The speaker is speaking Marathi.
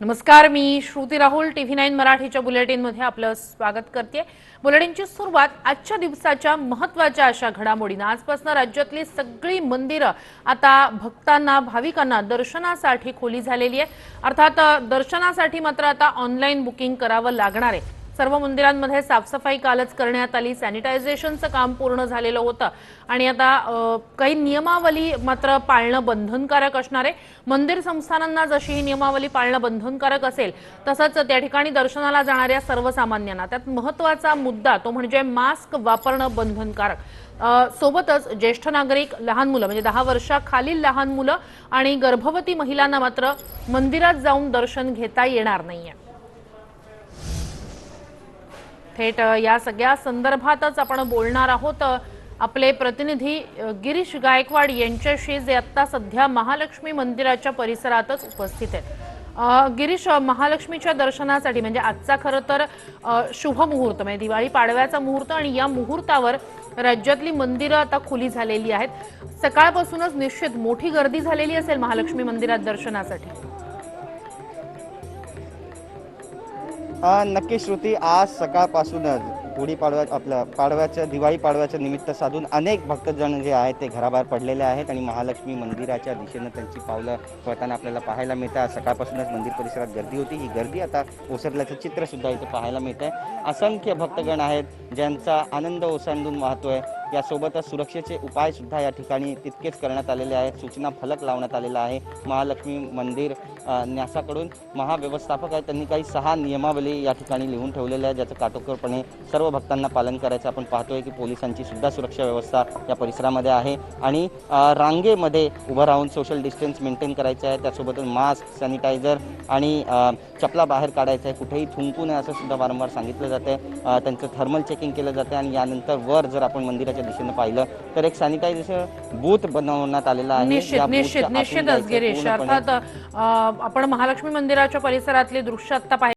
नमस्कार मी श्रुती राहुल टीव्ही नाईन मराठीच्या बुलेटिनमध्ये आपलं स्वागत करते. बुलेटिनची सुरुवात आजच्या दिवसाच्या महत्त्वाच्या अशा घडामोडीनं. आजपासून राज्यातली सगळी मंदिरं आता भक्तांना भाविकांना दर्शनासाठी खोली झालेली आहे अर्थात दर्शनासाठी मात्र आता ऑनलाईन बुकिंग करावं लागणार आहे. सर्व मंदिरांमध्ये साफसफाई कालच करण्यात आली. सॅनिटायझेशनचं काम पूर्ण झालेलं होतं. आणि आता काही नियमावली मात्र पाळणं बंधनकारक असणार आहे. मंदिर संस्थानांना जशी ही नियमावली पाळणं बंधनकारक असेल तसंच त्या ठिकाणी दर्शनाला जाणाऱ्या सर्वसामान्यांना. त्यात महत्त्वाचा मुद्दा तो म्हणजे मास्क वापरणं बंधनकारक. सोबतच ज्येष्ठ नागरिक लहान मुलं म्हणजे दहा वर्षाखालील लहान मुलं आणि गर्भवती महिलांना मात्र मंदिरात जाऊन दर्शन घेता येणार नाहीये. थेट या सगळ्या संदर्भातच आपण बोलणार आहोत. आपले प्रतिनिधी गिरीश गायकवाड यांच्याशी जे आत्ता सध्या महालक्ष्मी मंदिराच्या परिसरातच उपस्थित आहेत. गिरीश महालक्ष्मीच्या दर्शनासाठी म्हणजे आजचा खरं तर शुभ मुहूर्त म्हणजे दिवाळी पाडव्याचा मुहूर्त आणि या मुहूर्तावर राज्यातली मंदिरं आता खुली झालेली आहेत. सकाळपासूनच निश्चित मोठी गर्दी झालेली असेल महालक्ष्मी मंदिरात दर्शनासाठी. नक्की श्रुती आज सकाळपासूनच गुढीपाडव्या आपलं पाडव्याचं दिवाळी पाडव्याचं निमित्त साधून अनेक भक्तजण जे आहेत ते घराबाहेर पडलेले आहेत आणि महालक्ष्मी मंदिराच्या दिशेनं त्यांची पावलं पळताना आपल्याला पाहायला मिळतं आज सकाळपासूनच मंदिर परिसरात गर्दी होती. ही गर्दी आता ओसरल्याचं चित्रसुद्धा इथं पाहायला मिळतं आहे असंख्य भक्तगण आहेत ज्यांचा आनंद ओसंडून वाहतोय. यासोबतच सुरक्षेचे उपाय सुद्धा या ठिकाणी तितकेच करण्यात आलेले आहेत. सूचना फलक लावण्यात आलेला आहे. महालक्ष्मी मंदिर न्यासाकडून महाव्यवस्थापक आहेत. त्यांनी काही सहा नियमावली या ठिकाणी लिहून ठेवलेल्या आहेत ज्याचं काटोकोरपणे सर्व भक्तांना पालन करायचं आपण पाहतोय की पोलिसांची सुद्धा सुरक्षा व्यवस्था या परिसरामध्ये आहे. आणि रांगेमध्ये उभं राहून सोशल डिस्टन्स मेंटेन करायचं आहे. त्यासोबतच मास्क सॅनिटायझर आणि चपला बाहेर काढायचं आहे कुठेही थुंकू नये असं सुद्धा वारंवार सांगितलं जाते त्यांचं थर्मल चेकिंग केलं जातं आणि यानंतर वर जर आपण मंदिराच्या दिशेनं पाहिलं तर एक सॅनिटायझेशन बूथ बनवण्यात आलेला आहे. निश्चित निश्चितच गिरीश. अर्थात आपण महालक्ष्मी मंदिराच्या परिसरातले दृश्य आता पाहिजे